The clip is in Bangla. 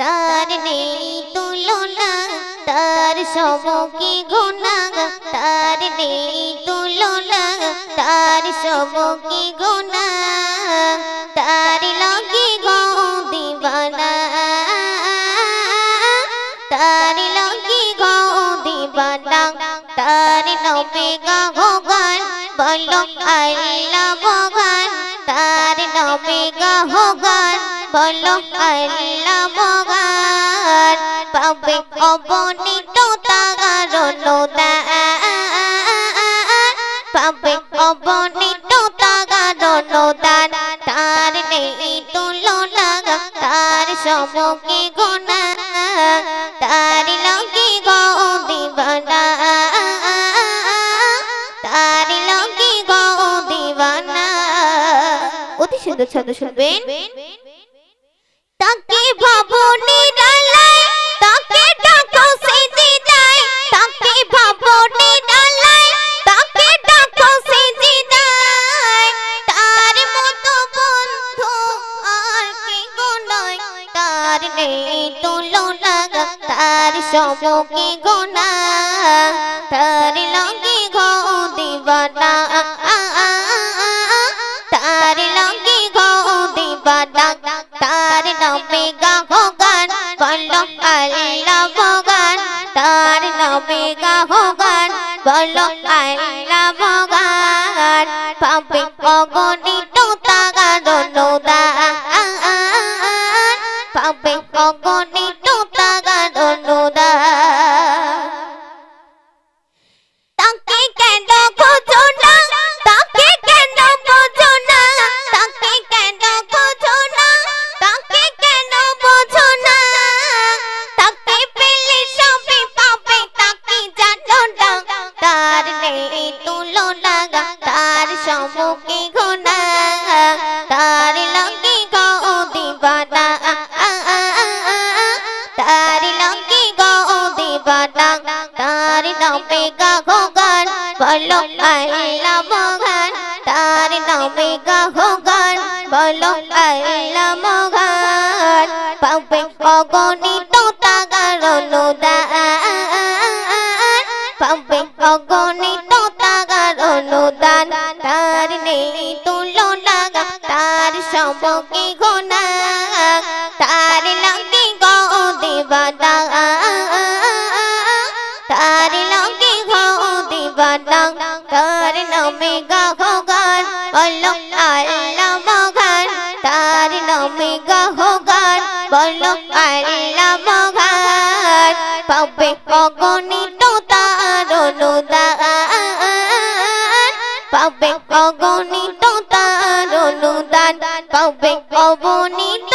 তার নেই তুলনা, তার সমকি গুণা? তার নেই তুলনা, তার সমকি গুণা? তার লাগি গো দিবানা, তার লাগি গো তার নবে গা ভগবান, বলো আল্লাহ ভগবান, তার নবে গা বলো আল্লাহ ভগবান পাবে অবনীত তাগার অনুদান। পাবে তাগার অনুদান। তার নেই তুলনা, তার সমকে গোনা তার লগে গো দিবানা। তার লগে অতি সুন্দর শুনবেন। তাকে ভাবো নিরালায় তাকে ডাকো সিজদায় তাকে ভাবো নিরালায় তাকে ডাকো সিজদায় তার মতো বন্ধু আর কি গুনায় তার নেই তুলনা, তার সমকে গুনা। তার লগে গো দিবানা, তার লগে গো দিবানা। তার নামে গাহগান বলো আল্লাহ ভগান। পাবে অগণিত তাগা অনুদান পাবে অগণিত সমুখে ঘোনা তার লগে গো দিবানা। তার লগে গো দিবানা, তার নামে গা গান, বলো আল্লাহ মহান। তার নামে গা গান, বলো আল্লাহ মহান। পাবে অগণিত তাগার অনুদান পাবে অগণিত অনুদান তার নেই, তুলনা তার সমকে গোনা তার লাগে গো দিবানা তার লগে গো দিবানা তার নামে গা গান, বলো আল্লাহ মগান তার নামে গা গান, বলো আল্লাহ মগান পাবে অগণিত তার অনুদান। পাবে অগণিত তার অনুদান পাবে অগণিত